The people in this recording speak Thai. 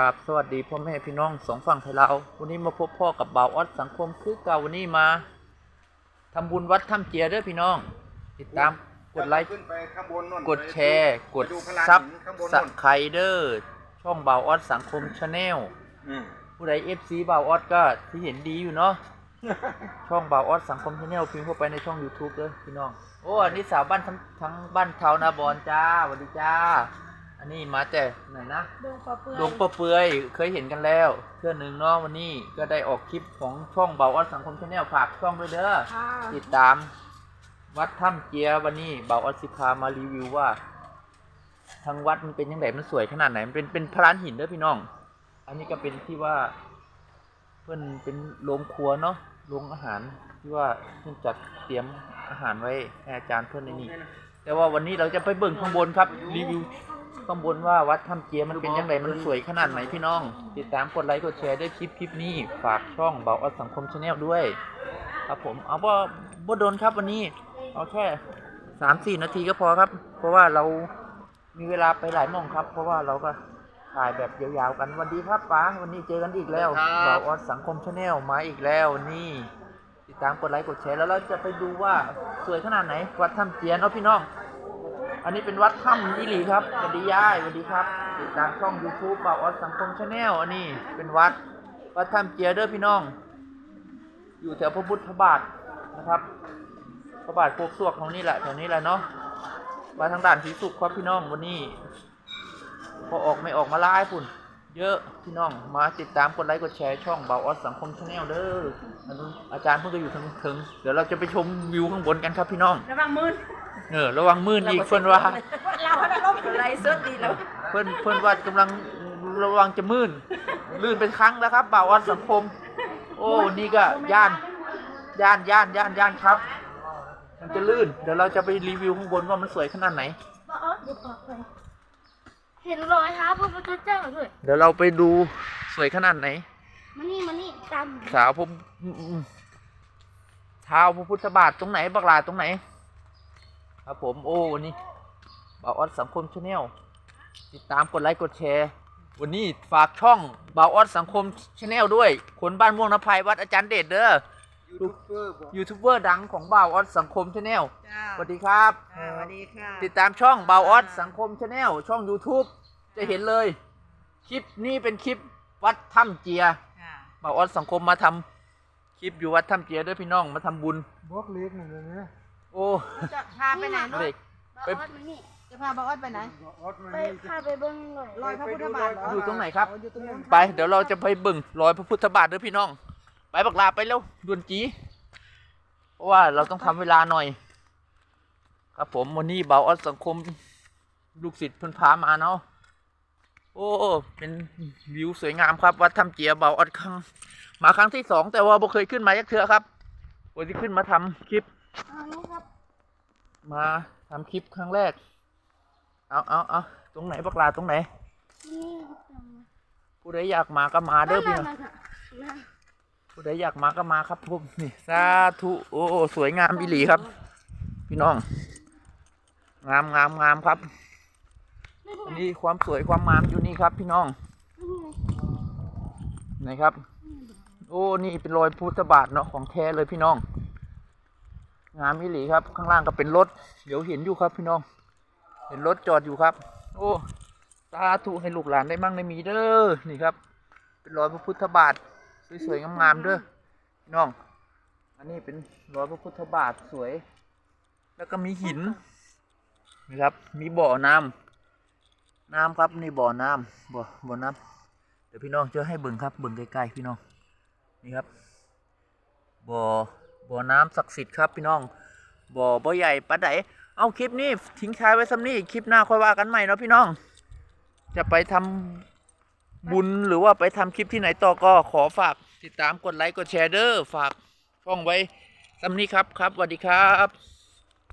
ครับสวัสดีพ่อแม่พี่น้องสองฝั่งไทยลาววันนี้มาพบพ่อกับบ่าวออดสังคมคือเก่าวันนี้มาทำบุญวัดถ้ำเจียเด้อพี่น้อง ติดตามกดไลค์ขึ้นไปข้างบนนู่นกดแชร์ กดไปดูพลังซับหินข้างบนสนู่นไครเดอร์ช่องบ่าวออดสังคมชาแนลอืมผู้ใดเอฟซีบ่าวออดก็ที่เห็นดีอยู่เนาะช่องบ่าวออดสังคมชาแนลพิมพ์เข้าไปในช่อง YouTube เด้อพี่น้องโอ้อันนี้สาวบ้านทั้งทั้งบ้านเทานาบอนจ้าสวัสดีจ้า อันนี้มาแต่ไหนนะดงปลาเปื่อยดงปะเปือยเคยเห็นกันแล้วเพื่อนหนึ่งเนาะวันนี้ก็ได้ออกคลิปของช่องเบาออดสังคมชาแนลฝากช่องด้วยเด้อค่ะติดตาม วัดถ้ำเจียวันนี้เบาออดสิพามารีวิวว่าทางวัดมันเป็นยังไงมันสวยขนาดไหนมันเป็นเป็นพรานหินเด้อพี่น้อง อันนี้ก็เป็นที่ว่า เพื่อนเป็นโรงครัวเนาะโรงอาหารที่ว่าเพื่อนจัดเตรียมอาหารไว้ให้อาจารย์เพื่อนในนี้แต่ว่าวันนี้เราจะไปเบิ่งข้างบนครับรีวิว ข้างบนว่าวัดถ้ำเจียมันเป็นยังไงมันสวยขนาดไหนพี่น้อง ติดตามกดไลค์กดแชร์ด้วยคลิปคลิปนี้ฝากช่องเบาออดสังคมชาแนลด้วย ครับผมเอาว่าบ่โดนครับวันนี้เอาแค่สามสี่นาทีก็พอครับ เพราะว่าเรามีเวลาไปหลายหม่องครับ เพราะว่าเราก็ถ่ายแบบยาวๆกันวันดีครับป้าวันนี้เจอกันอีกแล้วเบาออดสังคมชาแนลมาอีกแล้ววันนี้ติดตามกดไลค์กดแชร์แล้วเราจะไปดูว่าสวยขนาดไหนวัดถ้ำเจียนเนาะพี่น้อง อันนี้เป็นวัดถ้ำอิหลีครับสวัสดียายสวัสดีครับ ติดตามช่อง YouTube บ่าวออสสังคมชาแนลอันนี้เป็นวัดวัดถ้ำเจียเด้อพี่น้อง อยู่แถวพระพุทธบาทนะครับ พระบาทโคกซวกของนี่แหละแถวนี้แหละเนาะมาทางด่านสีสุขครับพี่น้องวันนี้พอออกไม่ออกมาไล่พุ่นเยอะพี่น้องมาติดตามกดไลค์กดแชร์ช่องเบาออสสังคมชาแนลเด้ออาจารย์เพิ่งก็อยู่ทางถึง เดี๋ยวเราจะไปชมวิวข้างบนกันครับพี่น้องระวังมือ เออระวังมืนอีกเพื่อนว่า เราให้ลบอะไรสดดีแล้วเพื่อนเพื่อนว่ากำลังระวังจะมืนลื่นเป็นครั้งแล้วครับบ่าวออนสังคม โอ้นี่ก็ย่านย่านย่านย่านย่านครับ มันจะลื่น เดี๋ยวเราจะไปรีวิวข้างบนว่ามันสวยขนาดไหนมาอ๋อเดี๋ยวปอกไปเห็นรอยเท้าพระพุทธเจ้าด้วยเดี๋ยวเราไปดูสวยขนาดไหน มานี่มานี่ตามสาวผมอืมอืมเท้าพระพุทธบาทตรงไหนบักหลาตรงไหน ครับผมโอ้วันนี้บ่าวออสสังคมชาแนลติดตามกดไลค์กดแชร์ วันนี้ฝากช่องบ่าวออสสังคมชาแนลด้วยคนบ้านม่วงนภายวัดอาจารย์เดชเด้อยูทูบเบอร์บอกยูทูบเบอร์ดังของบ่าวออสสังคมชาแนลจ้าสวัสดีครับค่ะสวัสดีค่ะ ติดตามช่องบ่าวออสสังคมชาแนลช่อง YouTube จะเห็นเลย คลิปนี้เป็นคลิปวัดถ้ำเจียค่ะ บ่าวออสสังคมมาทำคลิปอยู่วัดถ้ำเจียด้วยพี่น้องมาทำบุญ บล็อกเล็กหนึ่งเลยนะ โอ้จะพาไปไหนลูกเด็กไปมานี่จะพาบาออดไปไหนออสมันไปมีพาไปเบิ้งเลยรอยพระพุทธบาทเหรออยู่ตรงไหนครับอ๋ออยู่ตรงนู้นไปเดี๋ยวเราจะไปเบึ่งรอยพระพุทธบาทด้วยพี่น้อง ไปบักลาไปเร็วด่วนจีเพราะว่าเราต้องทำเวลาหน่อย ครับผมวันนี้เบาออสสังคมลูกศิษย์เพิ่นพามาเนาะโอ้เป็นวิวสวยงามครับวัดถ้ำเจียเบาออสครั้งมาครั้งที่สองแต่ว่าบ่เคยขึ้นมายักเทือครับวันที่ขึ้นมาทำคลิป อันนี้ครับ มาทำคลิปครั้งแรก เอาเอาเอาตรงไหนบักลาตรงไหน นี่ผู้ใดอยากมาก็มาเด้อพี่น้องนั่นน่ะนะผู้ใดอยากมาก็มาครับผมนี่สาธุโอ้สวยงามอิหลีครับ พี่น้อง งามงามงามครับอันนี้ความสวยความงามอยู่นี่ครับพี่น้องไหนครับ โอ้นี่เป็นรอยพุทธบาทเนาะของแท้เลยพี่น้อง งามอิหลีครับ ข้างล่างก็เป็นรถ เดี๋ยวเห็นอยู่ครับพี่น้อง เห็นรถจอดอยู่ครับ โอ้สาธุให้ลูกหลานได้มั่งได้มีเด้อ นี่ครับ เป็นรอยพระพุทธบาทสวยๆงามๆเด้อพี่น้อง อันนี้เป็นรอยพระพุทธบาทสวย แล้วก็มีหินนะครับ มีบ่อน้ำน้ำครับนี่บ่อน้ำบ่อบ่อน้ำเดี๋ยวพี่น้องจะให้เบิ่งครับเบิ่งใกล้ๆพี่น้อง นี่ครับ บ่อ บ่อน้ำศักดิ์สิทธิ์ครับพี่น้องบ่อบ่อใหญ่ปะไดเอาคลิปนี้ทิ้งท้ายไว้ซ้ำนี่คลิปหน้าค่อยว่ากันใหม่เนาะพี่น้อง จะไปทำบุญหรือว่าไปทำคลิปที่ไหนต่อก็ขอฝากติดตามกดไลค์กดแชร์เด้อฝากช่องไว้ซ้ำนี้ครับครับสวัสดีครับ